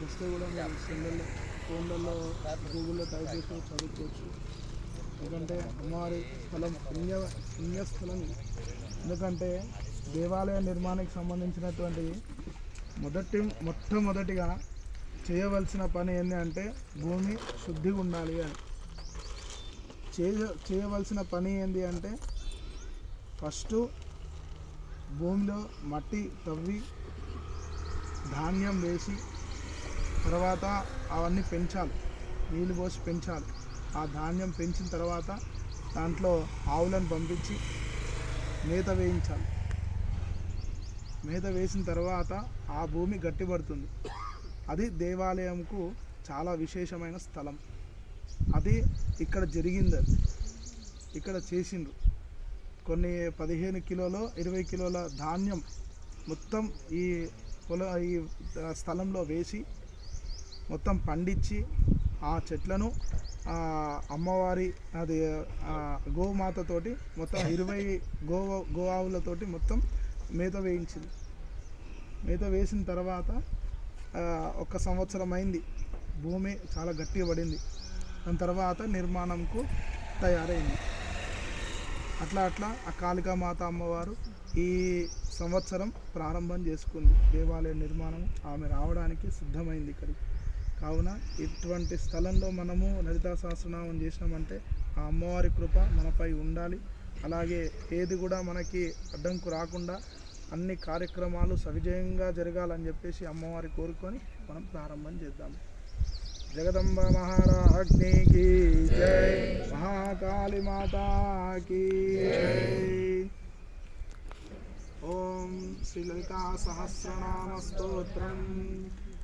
మీకు వస్తే కూడా మీరు సెల్లల్లో ఫోన్లలో గూగుల్లో టైప్ చేసి చదువుకోవచ్చు. ఎందుకంటే అమ్మవారి స్థలం పుణ్య పుణ్యస్థలం ఎందుకంటే దేవాలయ నిర్మాణానికి సంబంధించినటువంటి మొదటి మొట్టమొదటిగా చేయవలసిన పని ఏంటి అంటే భూమి శుద్ధిగా ఉండాలి అని. చేయ చేయవలసిన పని ఏంటి అంటే ఫస్ట్ భూమిలో మట్టి తవ్వి ధాన్యం వేసి తర్వాత అవన్నీ పెంచాలి. నీళ్ళు పోసి పెంచాలి. ఆ ధాన్యం పెంచిన తర్వాత దాంట్లో ఆవులను పంపించి మేత వేయించాలి. మేత వేసిన తర్వాత ఆ భూమి గట్టిపడుతుంది. అది దేవాలయంకు చాలా విశేషమైన స్థలం. అది ఇక్కడ జరిగింది అది. ఇక్కడ చేసిండ్రు. కొన్ని పదిహేను కిలోలో ఇరవై కిలోల ధాన్యం మొత్తం ఈ పొల ఈ స్థలంలో వేసి మొత్తం పండించి ఆ చెట్లను అమ్మవారి అది గోమాతతోటి మొత్తం ఇరవై గో గో ఆవులతోటి మొత్తం మేత వేయించింది. మేత వేసిన తర్వాత ఒక సంవత్సరం అయింది భూమి చాలా గట్టిగా పడింది. దాని తర్వాత నిర్మాణంకు తయారైంది. అట్లా అట్లా ఆ కాళికామాత అమ్మవారు ఈ సంవత్సరం ప్రారంభం చేసుకుంది. దేవాలయ నిర్మాణం ఆమె రావడానికి సిద్ధమైంది ఇక్కడికి. కావున ఇటువంటి స్థలంలో మనము లలితా సహస్రనామం చేసినామంటే ఆ అమ్మవారి కృప మనపై ఉండాలి. అలాగే ఏది కూడా మనకి అడ్డంకు రాకుండా అన్ని కార్యక్రమాలు సవిజయంగా జరగాలని చెప్పేసి అమ్మవారి కోరుకొని మనం ప్రారంభం చేద్దాం. జగదంబ మహారాజ్ఞికి జై. మహాకాళి మాతాకి ఓం శ్రీ లలితా సహస్రనామ స్తోత్రం.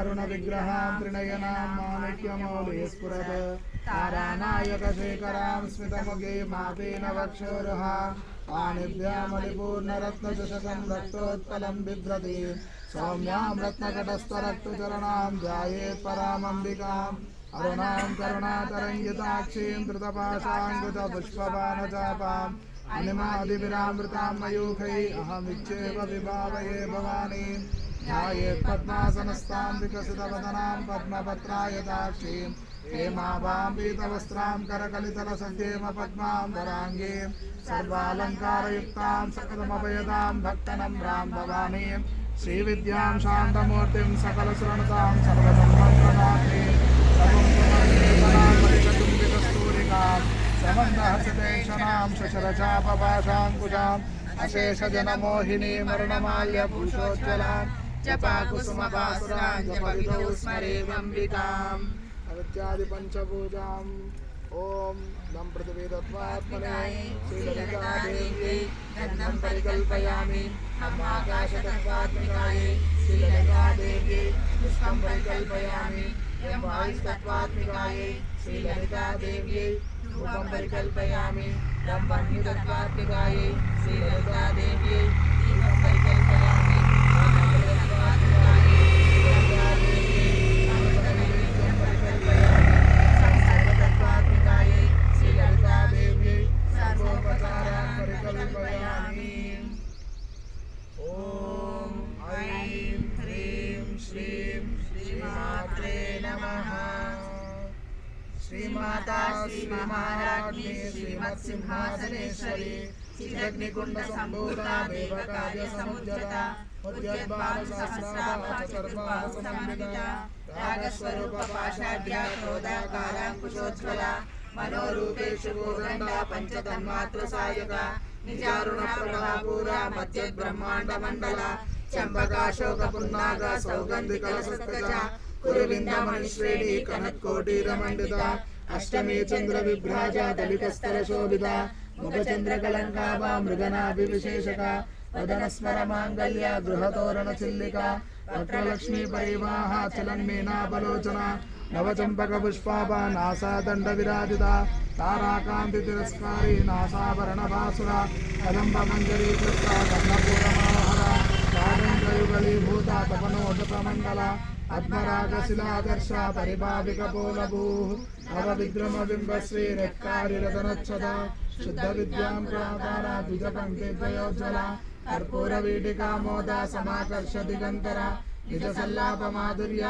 दारुणविग्रहां त्रिनयनां माणिक्यमौलिस्फुरत्। तारानायकशेखरां स्मितमुगे मातेन वक्षोरुहा। पाणिभ्यामलिपूर्णरत्नचषकं रक्तोत्पलं बिभ्रति। सौम्यां रत्नकटस्थरक्तचरणां ध्यायेत् परामम्बिकाम्। अरुणां करुणातरङ्गिताक्षीं कृतपाशाङ्कृतपुष्पपानचापाम् अनिमादिभिरामृतां मयूखै अहमिच्छेव विभावये भवानी। ध्यायेत् पद्मासनस्तां विकसितवदनां पद्मपत्राय दाक्षीं हेमाभां पीतवस्त्रां करकलितलसद्येम पद्मां सर्वालङ्कारयुक्तां सकलमभयदां भक्तनम्रां भवानीं श्रीविद्यां शान्तमूर्तिं सकलशृणतां सर्वसम्मन्त्रदातीं समन्दहसदेशनां शशरचापभाषाङ्कुशाम् अशेषजनमोहिनी मरणमाल्यभूषोज्ज्वलाम्। जपाकुसुमपासुराञ्जपविदौ स्मरेमम्बिकाम् अगत्यादिपञ्चभूजाम् ॐ नं पृथिवेदत्वात्मनाय श्रीलङ्कादेव्यै धन्नं परिकल्पयामि। अहमाकाशतत्वात्मिकाय श्रीलङ्कादेव्यै पुष्पं परिकल्पयामि। यं वायुस्तत्वात्मिकाय श्रीललितादेव्यै रूपं परिकल्पयामि। तं वह्नितत्वात्मिकाय श्रीललितादेव्यै दीपं परिकल्पयामि। మహారాజ్ఞి శ్రీమత్ సింహాసనేశ్వరి చిదగ్నికుండ సంభూత దేవకార్య సముజ్జత ఉద్యోద్భాను సహస్రాభ చతుర్భావ సంభిత రాగస్వరూప పాషాఢ్య క్రోధ కాలాంకుశోజ్వల మనోరూపేషు పూర్ణండ పంచతన్మాతృ సాయుగ మండల చంబకాశోక పున్నాగ సౌగంధిక కురువింద మణిశ్రేణి కనత్కోటి రమండిత అష్టమీ చంద్ర విభ్రాజ దళిత స్థల శోభిత ముఖ చంద్ర కళంకా ముఖచంద్ర విశేషక వదన స్మర మాంగళ్య గృహతోరణ చిల్లిక వక్రలక్ష్మీ పరివాహ చలన్మీనాపలోచన నవచంపక పుష్పాభ నాసాదండ విరాజిత తారాకాంతి తిరస్కారి నాసాభరణ భాసుర కదంబ మంజరీ కృష్ణ కన్నపూర మనోహర రాజేంద్రయుగళీభూత తపనోట ప్రమంగళ పద్మరాగ శిలాదర్శ పరిపావిక నవ విగ్రమ బింబ శ్రీ రెక్కారి రతనచ్చద శుద్ధ విద్యాం ప్రాకార ద్విజ పంక్తి ద్వయోజ్వల కర్పూర వీటికా మోద సమాకర్ష దిగంతర నిజ సల్లాప మాధుర్య